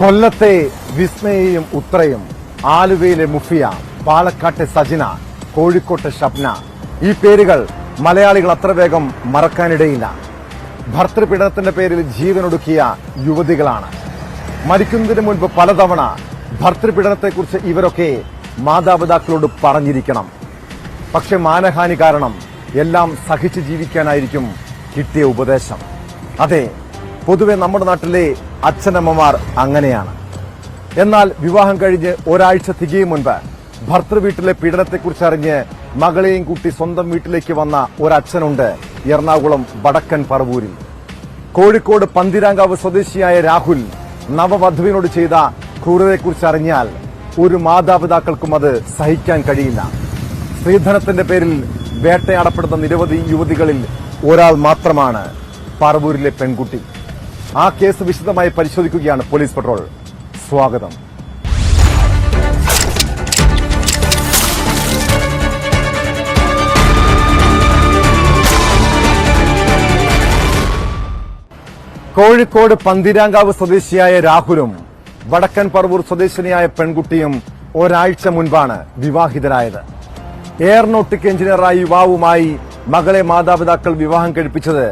കൊല്ലത്തെ വിസ്മയയും ഉത്രയും ആലുവയിലെ മുഫിയ പാലക്കാട്ടെ സജിന കോഴിക്കോട്ടെ ഷബ്ന. ഈ പേരുകൾ മലയാളികൾ അത്ര വേഗം മറക്കാനിടയില്ല. ഭർത്തൃപീഡനത്തിന്റെ പേരിൽ ജീവനൊടുക്കിയ യുവതികളാണ്. മരിക്കുന്നതിന് മുൻപ് പലതവണ ഭർത്തൃപീഡനത്തെക്കുറിച്ച് ഇവരൊക്കെ മാതാപിതാക്കളോട് പറഞ്ഞിരിക്കണം. പക്ഷെ മാനഹാനി കാരണം എല്ലാം സഹിച്ച് ജീവിക്കാനായിരിക്കും കിട്ടിയ ഉപദേശം. അതെ പൊതുവെ നമ്മുടെ നാട്ടിലെ അച്ഛനമ്മമാർ അങ്ങനെയാണ്. എന്നാൽ വിവാഹം കഴിഞ്ഞ് ഒരാഴ്ച തികയും മുൻപ് ഭർത്തൃ വീട്ടിലെ പീഡനത്തെക്കുറിച്ച് അറിഞ്ഞ് മകളെയും കൂട്ടി സ്വന്തം വീട്ടിലേക്ക് വന്ന ഒരച്ഛനുണ്ട് എറണാകുളം വടക്കൻ പറവൂരിൽ. കോഴിക്കോട് പന്തിരാങ്കാവ് സ്വദേശിയായ രാഹുൽ നവവധുവിനോട് ചെയ്ത ക്രൂരതയെക്കുറിച്ച് അറിഞ്ഞാൽ ഒരു മാതാപിതാക്കൾക്കും അത് സഹിക്കാൻ കഴിയില്ല. സ്ത്രീധനത്തിന്റെ പേരിൽ വേട്ടയാടപ്പെടുന്ന നിരവധി യുവതികളിൽ ഒരാൾ മാത്രമാണ് പറവൂരിലെ പെൺകുട്ടി. ആ കേസ് വിശദമായി പരിശോധിക്കുകയാണ് പോലീസ് പട്രോൾ. സ്വാഗതം. കോഴിക്കോട് പന്തിരാങ്കാവ് സ്വദേശിയായ രാഹുലും വടക്കൻ പറവൂർ സ്വദേശിനിയായ പെൺകുട്ടിയും ഒരാഴ്ച മുൻപാണ് വിവാഹിതരായത്. എയർനോട്ടിക് എഞ്ചിനീയറായ യുവാവുമായി മകളെ മാതാപിതാക്കൾ വിവാഹം കഴിപ്പിച്ചത്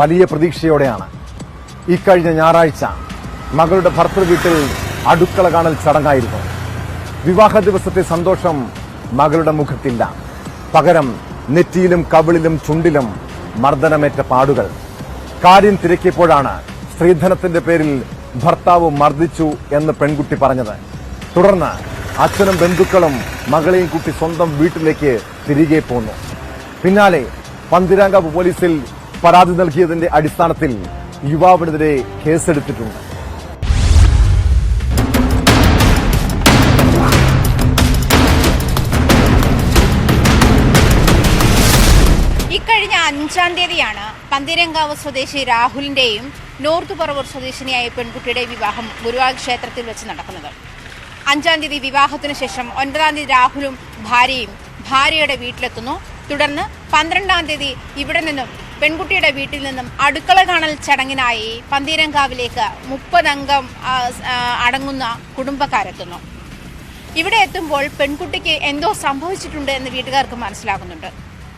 വലിയ പ്രതീക്ഷയോടെയാണ്. ഇക്കഴിഞ്ഞ ഞായറാഴ്ച മകളുടെ ഭർത്തൃ വീട്ടിൽ അടുക്കള കാണൽ ചടങ്ങായിരുന്നു. വിവാഹ ദിവസത്തെ സന്തോഷം മകളുടെ മുഖത്തില്ല. പകരം നെറ്റിയിലും കവിളിലും ചുണ്ടിലും മർദ്ദനമേറ്റ പാടുകൾ. കാര്യം തിരക്കിയപ്പോഴാണ് സ്ത്രീധനത്തിന്റെ പേരിൽ ഭർത്താവ് മർദ്ദിച്ചു എന്ന് പെൺകുട്ടി പറഞ്ഞത്. തുടർന്ന് അച്ഛനും ബന്ധുക്കളും മകളെയും കുട്ടി സ്വന്തം വീട്ടിലേക്ക് തിരികെ പോന്നു. പിന്നാലെ പന്തിരാങ്കാവ് പോലീസിൽ പരാതി നൽകിയതിന്റെ അടിസ്ഥാനത്തിൽ യുവാവിനെതിരെ കേസെടുത്തിട്ടുണ്ട്. ഇക്കഴിഞ്ഞ അഞ്ചാം തീയതിയാണ് പന്തിരങ്കാവ് സ്വദേശി രാഹുലിന്റെയും നോർത്ത് പറവൂർ സ്വദേശിനിയായ പെൺകുട്ടിയുടെ വിവാഹം ഗുരുവായൂർ ക്ഷേത്രത്തിൽ വെച്ച് നടക്കുന്നത്. അഞ്ചാം തീയതി വിവാഹത്തിന് ശേഷം ഒൻപതാം തീയതി രാഹുലും ഭാര്യയും ഭാര്യയുടെ വീട്ടിലെത്തുന്നു. തുടർന്ന് പന്ത്രണ്ടാം തീയതി ഇവിടെ നിന്നും പെൺകുട്ടിയുടെ വീട്ടിൽ നിന്നും അടുക്കള കാണൽ ചടങ്ങിനായി പന്തീരങ്കാവിലേക്ക് മുപ്പതംഗം അടങ്ങുന്ന കുടുംബക്കാരെത്തുന്നു. ഇവിടെ എത്തുമ്പോൾ പെൺകുട്ടിക്ക് എന്തോ സംഭവിച്ചിട്ടുണ്ട് എന്ന് വീട്ടുകാർക്ക് മനസ്സിലാകുന്നുണ്ട്.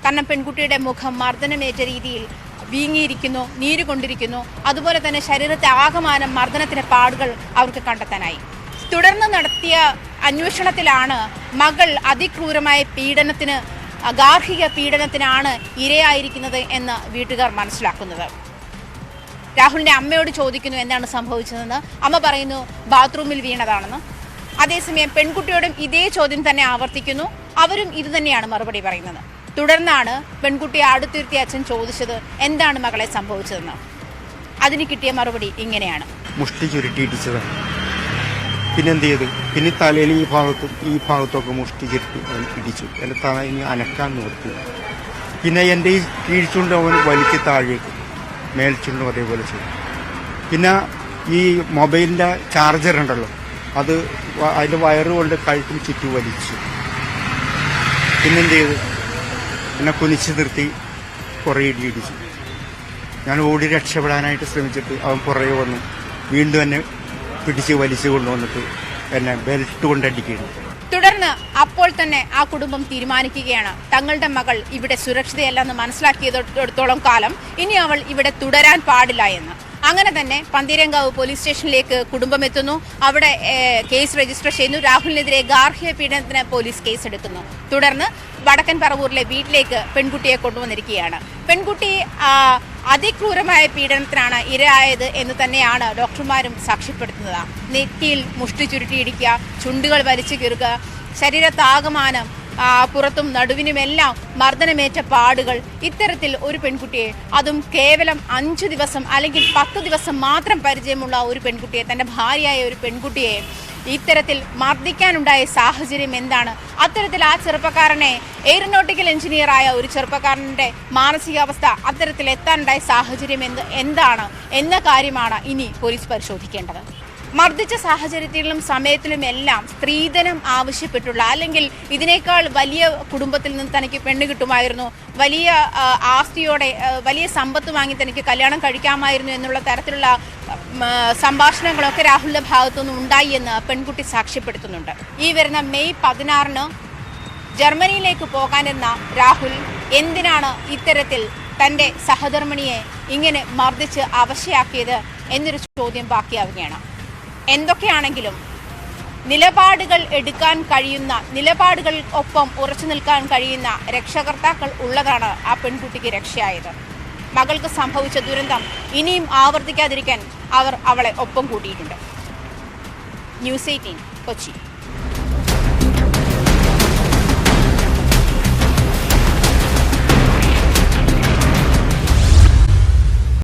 കാരണം പെൺകുട്ടിയുടെ മുഖം മർദ്ദനമേറ്റ രീതിയിൽ വീങ്ങിയിരിക്കുന്നു നീര് കൊണ്ടിരിക്കുന്നു അതുപോലെ തന്നെ ശരീരത്തെ ആകമാനം മർദ്ദനത്തിന് പാടുകൾ അവർക്ക് കണ്ടെത്താനായി. തുടർന്ന് നടത്തിയ അന്വേഷണത്തിലാണ് മകൾ അതിക്രൂരമായ പീഡനത്തിന് ഗാർഹിക പീഡനത്തിനാണ് ഇരയായിരിക്കുന്നത് എന്ന് വീട്ടുകാർ മനസ്സിലാക്കുന്നത്. രാഹുലിന്റെ അമ്മയോട് ചോദിക്കുന്നു എന്താണ് സംഭവിച്ചതെന്ന്. അമ്മ പറയുന്നു ബാത്റൂമിൽ വീണതാണെന്ന്. അതേസമയം പെൺകുട്ടിയോടും ഇതേ ചോദ്യം തന്നെ ആവർത്തിക്കുന്നു. അവരും ഇത് തന്നെയാണ് മറുപടി പറയുന്നത്. തുടർന്നാണ് പെൺകുട്ടിയെ അടുത്തിരുത്തിയ അച്ഛൻ ചോദിച്ചത് എന്താണ് മകളെ സംഭവിച്ചതെന്ന്? അതിന് കിട്ടിയ മറുപടി ഇങ്ങനെയാണ്. മുഷ്ടി ചുരുട്ടി ഇടിച്ചതാണ് പിന്നെ എന്ത് ചെയ്തു പിന്നെ തലയിൽ ഈ ഭാഗത്തും ഈ ഭാഗത്തൊക്കെ മുഷ്ടി ചെരുത്തി അവൻ ഇടിച്ചു. എന്റെ തല ഇനി അനക്കാൻ നിർത്തി പിന്നെ എന്റെ ഈ കീഴ്ച്ചുണ്ട് അവൻ വലിച്ച് താഴേക്ക്. മേൽച്ചുണ്ടും അതേപോലെ ചെയ്തു. പിന്നെ ഈ മൊബൈലിന്റെ ചാർജർ ഉണ്ടല്ലോ അത് അതിന്റെ വയറ് കൊണ്ട് കഴുത്തിൽ ചുറ്റി വലിച്ചു. പിന്നെന്ത് ചെയ്തു എന്നെ കുനിച്ച് നിർത്തി കുറേ ഇടിയിടിച്ചു ഞാൻ ഓടി രക്ഷപ്പെടാനായിട്ട് ശ്രമിച്ചിട്ട് അവൻ പുറകെ വന്നു. വീണ്ടും എന്നെ പിടിച്ച് വലിച്ചു കൊണ്ടുവന്നിട്ട് എന്നെ ബെൽറ്റ് കൊണ്ടടിക്കുന്നു തുടർന്ന് അപ്പോൾ തന്നെ ആ കുടുംബം തീരുമാനിക്കുകയാണ്. തങ്ങളുടെ മകൾ ഇവിടെ സുരക്ഷിതയല്ലെന്ന് മനസ്സിലാക്കിയതോടത്തോളം കാലം ഇനി അവൾ ഇവിടെ തുടരാൻ പാടില്ല എന്ന്. അങ്ങനെ തന്നെ പന്തീരങ്കാവ് പോലീസ് സ്റ്റേഷനിലേക്ക് കുടുംബം എത്തുന്നു അവിടെ കേസ് രജിസ്റ്റർ ചെയ്യുന്നു. രാഹുലിനെതിരെ ഗാർഹിക പീഡനത്തിന് പോലീസ് കേസെടുക്കുന്നു. തുടർന്ന് വടക്കൻ പറവൂരിലെ വീട്ടിലേക്ക് പെൺകുട്ടിയെ കൊണ്ടുവന്നിരിക്കുകയാണ്. പെൺകുട്ടി അതിക്രൂരമായ പീഡനത്തിനാണ് ഇരയായത് എന്ന് തന്നെയാണ് ഡോക്ടർമാരും സാക്ഷ്യപ്പെടുത്തുന്നത്. നെറ്റിയിൽ മുഷ്ടി ചുരുട്ടിയിടിക്കുക ചുണ്ടുകൾ വലിച്ചു കീറുക ശരീരത്താകമാനം പുറത്തും നടുവിനുമെല്ലാം മർദ്ദനമേറ്റ പാടുകൾ. ഇത്തരത്തിൽ ഒരു പെൺകുട്ടിയെ അതും കേവലം അഞ്ചു ദിവസം അല്ലെങ്കിൽ പത്ത് ദിവസം മാത്രം പരിചയമുള്ള ഒരു പെൺകുട്ടിയെ തന്റെ ഭാര്യയായ ഒരു പെൺകുട്ടിയെ ഇത്തരത്തിൽ മർദ്ദിക്കാനുണ്ടായ സാഹചര്യം എന്താണ്? അത്തരത്തിൽ ആ ചെറുപ്പക്കാരനെ എയറോനോട്ടിക്കൽ എഞ്ചിനീയറായ ഒരു ചെറുപ്പക്കാരന്റെ മാനസികാവസ്ഥ അത്തരത്തിൽ എത്താനുണ്ടായ സാഹചര്യം എന്ത് എന്താണ്? എന്ന കാര്യമാണ് ഇനി പോലീസ് പരിശോധിക്കേണ്ടത്. മർദ്ദിച്ച സാഹചര്യത്തിലും സമയത്തിലും എല്ലാം സ്ത്രീധനം ആവശ്യപ്പെട്ടുള്ള അല്ലെങ്കിൽ ഇതിനേക്കാൾ വലിയ കുടുംബത്തിൽ നിന്ന് തനിക്ക് പെണ്ണ് കിട്ടുമായിരുന്നു. വലിയ ആസ്തിയോടെ വലിയ സമ്പത്ത് വാങ്ങി തനിക്ക് കല്യാണം കഴിക്കാമായിരുന്നു എന്നുള്ള തരത്തിലുള്ള സംഭാഷണങ്ങളൊക്കെ രാഹുലിന്റെ ഭാഗത്തുനിന്ന് ഉണ്ടായി എന്ന് പെൺകുട്ടി സാക്ഷ്യപ്പെടുത്തുന്നുണ്ട്. ഈ വരുന്ന മെയ് പതിനാറിന് ജർമ്മനിയിലേക്ക് പോകാനെന്ന രാഹുൽ എന്തിനാണ് ഇത്തരത്തിൽ തന്റെ സഹധർമ്മിണിയെ ഇങ്ങനെ മർദ്ദിച്ച് അവശയാക്കിയത് എന്നൊരു ചോദ്യം ബാക്കിയാവുകയാണ്. എന്തൊക്കെയാണെങ്കിലും നിലപാടുകൾ എടുക്കാൻ കഴിയുന്ന നിലപാടുകൾ ഒപ്പം ഉറച്ചു നിൽക്കാൻ കഴിയുന്ന രക്ഷകർത്താക്കൾ ഉള്ളതാണ് ആ പെൺകുട്ടിക്ക് രക്ഷയായത്. മകൾക്ക് സംഭവിച്ച ദുരന്തം ഇനിയും ആവർത്തിക്കാതിരിക്കാൻ അവർ അവളെ ഒപ്പം കൂട്ടിയിട്ടുണ്ട്. News eighteen Kochi.